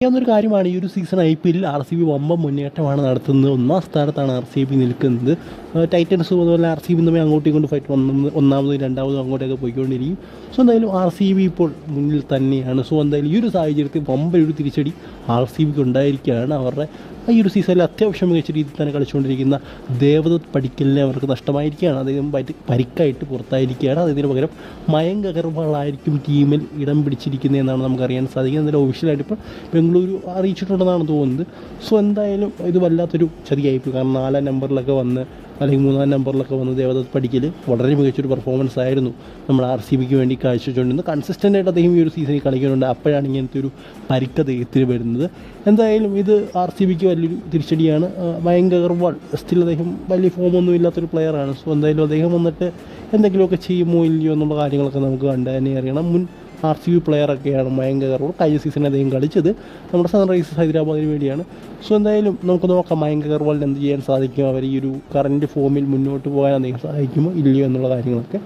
അറിയാവുന്നൊരു കാര്യമാണ് ഈ ഒരു സീസൺ ഐ പി എല്ലിൽ ആർ സി ബി വമ്പ മുന്നേറ്റമാണ് നടത്തുന്നത്. ഒന്നാം സ്ഥാനത്താണ് ആർ സി ബി നിൽക്കുന്നത്. ടൈറ്റൻസ് അതുപോലെ ആർ സി ബി തമ്മിൽ അങ്ങോട്ടും ഇങ്ങോട്ടും ഫൈറ്റ് വന്ന് ഒന്നാമതും രണ്ടാമതും അങ്ങോട്ടൊക്കെ പോയിക്കൊണ്ടിരിക്കും. സോ എന്തായാലും ആർ സി ബി ഇപ്പോൾ മുന്നിൽ തന്നെയാണ്. സോ എന്തായാലും ഈ ഒരു സാഹചര്യത്തിൽ വമ്പ ഒരു തിരിച്ചടി ആർ സി ബിക്ക് ഉണ്ടായിരിക്കുകയാണ്. അവരുടെ ഈ ഒരു സീസണിൽ അത്യാവശ്യം മികച്ച രീതിയിൽ തന്നെ കളിച്ചുകൊണ്ടിരിക്കുന്ന ദേവദത്ത് പടിക്കലിനെ അവർക്ക് നഷ്ടമായിരിക്കുകയാണ്. അദ്ദേഹം പരി പരിക്കായിട്ട് പുറത്തായിരിക്കുകയാണ്. അതിന് പകരം മയങ്ക് അഗർവാളായിരിക്കും ടീമിൽ ഇടം പിടിച്ചിരിക്കുന്നതെന്നാണ് നമുക്കറിയാൻ സാധിക്കുന്നത്. എന്തായാലും ഒഫീഷ്യലായിട്ട് ഇപ്പോൾ ബംഗളൂരു അറിയിച്ചിട്ടുണ്ടെന്നാണ് തോന്നുന്നത്. സോ എന്തായാലും ഇത് വല്ലാത്തൊരു ചതിയായിപ്പോയി. കാരണം നാലാം നമ്പറിലൊക്കെ വന്ന് അല്ലെങ്കിൽ മൂന്നാം നമ്പറിലൊക്കെ വന്ന് ദേവദത്ത് പടിക്കൽ വളരെ മികച്ചൊരു പെർഫോമൻസ് ആയിരുന്നു. നമ്മൾ ആർ സി ബിക്ക് വേണ്ടി കാഴ്ചവെച്ചുകൊണ്ടിരുന്നത്. കൺസിസ്റ്റന്റ് ആയിട്ട് അദ്ദേഹം ഈ ഒരു സീസണിൽ കളിക്കുന്നുണ്ട്. അപ്പോഴാണ് ഇങ്ങനത്തെ ഒരു പരിക്ക് അദ്ദേഹത്തിന് വരുന്നത്. എന്തായാലും ഇത് ആർ സി ബിക്ക് വലിയൊരു തിരിച്ചടിയാണ്. ഭയങ്കര അഗർവാൾ സ്റ്റിൽ അദ്ദേഹം വലിയ ഫോമൊന്നും ഇല്ലാത്തൊരു പ്ലെയറാണ് സോ എന്തായാലും അദ്ദേഹം വന്നിട്ട് എന്തെങ്കിലുമൊക്കെ ചെയ്യുമോ ഇല്ലയോ എന്നുള്ള കാര്യങ്ങളൊക്കെ നമുക്ക് കണ്ടു തന്നെ അറിയണം. മുൻ ആർ സി ബി പ്ലെയറൊക്കെയാണ് മയങ്ക അഗർവാൾ കഴിഞ്ഞ സീസണിൽ അദ്ദേഹം കളിച്ചത്. നമ്മുടെ സൺറൈസേഴ്സ് ഹൈദരാബാദിന് വേണ്ടിയാണ്. സോ എന്തായാലും നമുക്ക് നോക്കാം മയങ്ക അഗർവാളിന് എന്ത് ചെയ്യാൻ സാധിക്കും. അവർ ഈ ഒരു കറന്റ് ഫോമിൽ മുന്നോട്ട് പോകാൻ അദ്ദേഹം സഹായിക്കുമോ ഇല്ലയോ എന്നുള്ള കാര്യങ്ങളൊക്കെ.